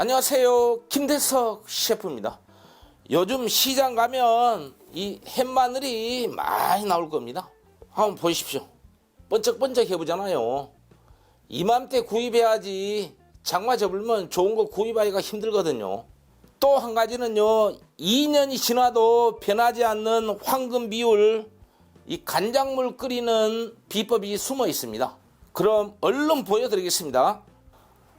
안녕하세요. 김대석 셰프입니다. 요즘 시장 가면 이 햇마늘이 많이 나올 겁니다. 한번 보십시오. 번쩍번쩍 해보잖아요. 이맘때 구입해야지 장마 접으면 좋은 거 구입하기가 힘들거든요. 또 한 가지는요. 2년이 지나도 변하지 않는 황금 비율 이 간장물 끓이는 비법이 숨어 있습니다. 그럼 얼른 보여드리겠습니다.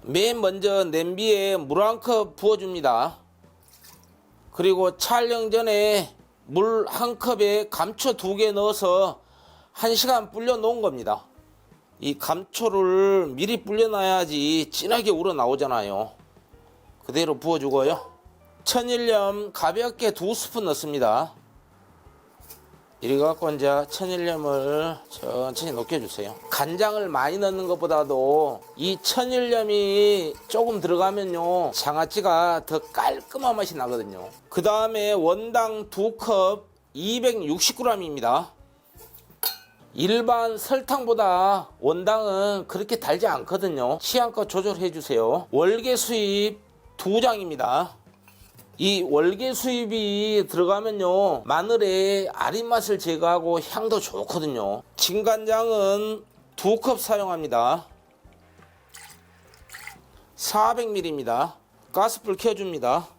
맨 먼저 냄비에 물 한 컵 부어줍니다. 그리고 촬영 전에 물 한 컵에 감초 두 개 넣어서 한 시간 불려 놓은 겁니다. 이 감초를 미리 불려놔야지 진하게 우러 나오잖아요. 그대로 부어주고요. 천일염 가볍게 두 스푼 넣습니다. 이래 갖고 이제 천일염을 천천히 녹여주세요. 간장을 많이 넣는 것보다도 이 천일염이 조금 들어가면요 장아찌가 더 깔끔한 맛이 나거든요. 그 다음에 원당 두 컵 260g입니다. 일반 설탕보다 원당은 그렇게 달지 않거든요. 취향껏 조절해 주세요. 월계 수잎 두 장입니다. 이 월계 수잎이 들어가면요 마늘의 아린 맛을 제거하고 향도 좋거든요. 진간장은 두 컵 사용합니다. 400ml입니다 가스불 켜줍니다.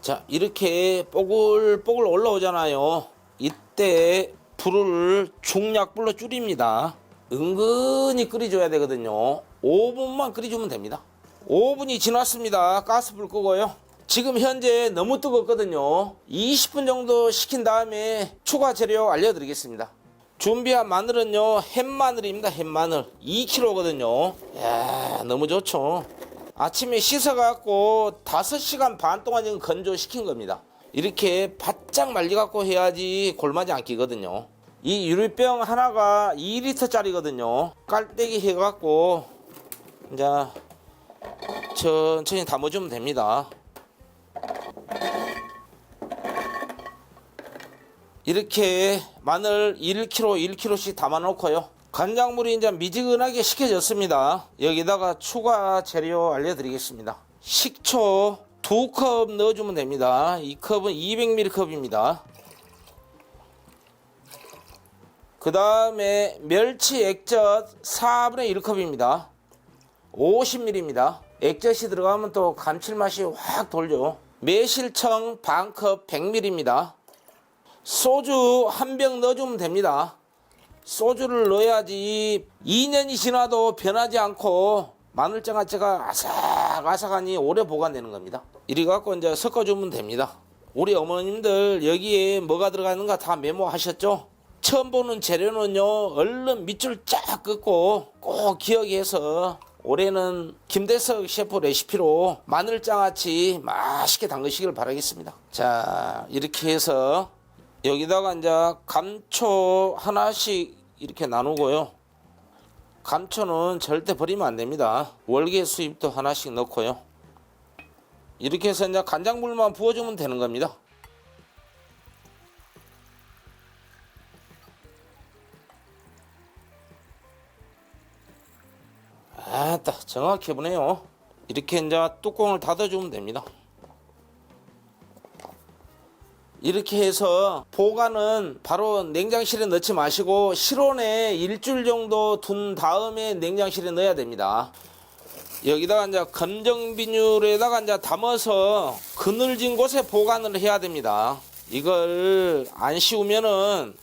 자 이렇게 뽀글뽀글 올라오잖아요. 이때 불을 중약불로 줄입니다. 은근히 끓여줘야 되거든요. 5분만 끓여주면 됩니다. 5분이 지났습니다. 가스불 끄고요 지금 현재 너무 뜨겁거든요. 20분 정도 식힌 다음에 추가 재료 알려드리겠습니다. 준비한 마늘은요 햇마늘입니다 햇마늘. 2kg거든요. 야 너무 좋죠. 아침에 씻어갖고 5시간 반 동안 지금 건조시킨 겁니다. 이렇게 바짝 말려갖고 해야지 골마지 안 끼거든요. 이 유리병 하나가 2리터 짜리거든요. 깔때기 해갖고 이제 천천히 담아주면 됩니다 이렇게 마늘 1kg 1kg씩 담아 놓고요. 간장물이 이제 미지근하게 식혀졌습니다. 여기다가 추가 재료 알려드리겠습니다. 식초 두컵 넣어주면 됩니다. 이 컵은 200ml 컵입니다. 그 다음에 멸치 액젓 4분의 1컵입니다. 50ml입니다. 액젓이 들어가면 또 감칠맛이 확 돌죠. 매실청 반컵 100ml입니다 소주 한 병 넣어주면 됩니다. 소주를 넣어야지 2년이 지나도 변하지 않고 마늘장 아찌가 아삭아삭하니 오래 보관되는 겁니다. 이리 갖고 이제 섞어주면 됩니다. 우리 어머님들 여기에 뭐가 들어가는가 다 메모하셨죠? 처음 보는 재료는요 얼른 밑줄 쫙 긋고 꼭 기억해서 올해는 김대석 셰프 레시피로 마늘장아찌 맛있게 담그시길 바라겠습니다. 자 이렇게 해서 여기다가 이제 감초 하나씩 이렇게 나누고요. 감초는 절대 버리면 안 됩니다. 월계 수잎도 하나씩 넣고요. 이렇게 해서 이제 간장물만 부어주면 되는 겁니다. 아따 정확해 보네요. 이렇게 이제 뚜껑을 닫아주면 됩니다. 이렇게 해서 보관은 바로 냉장실에 넣지 마시고 실온에 일주일 정도 둔 다음에 냉장실에 넣어야 됩니다. 여기다가 이제 검정 비닐에다가 이제 담아서 그늘진 곳에 보관을 해야 됩니다. 이걸 안 씌우면은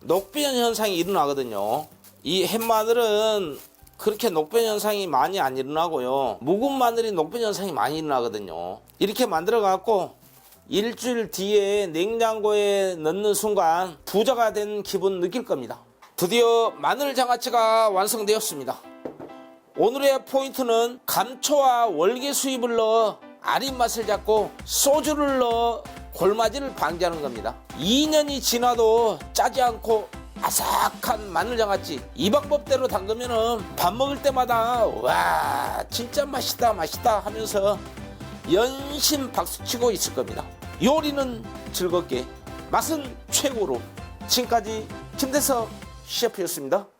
녹변 현상이 일어나거든요. 이 햇마늘은 그렇게 녹변 현상이 많이 안 일어나고요. 묵은 마늘이 녹변 현상이 많이 일어나거든요. 이렇게 만들어 갖고 일주일 뒤에 냉장고에 넣는 순간 부자가 된 기분 느낄 겁니다. 드디어 마늘 장아찌가 완성되었습니다. 오늘의 포인트는 감초와 월계 수잎을 넣어 아린 맛을 잡고 소주를 넣어 골마지를 방지하는 겁니다. 2년이 지나도 짜지 않고 아삭한 마늘 장아찌 이 방법대로 담그면은 밥 먹을 때마다 와 진짜 맛있다 맛있다 하면서 연신 박수치고 있을 겁니다. 요리는 즐겁게, 맛은 최고로. 지금까지 김대석 셰프였습니다.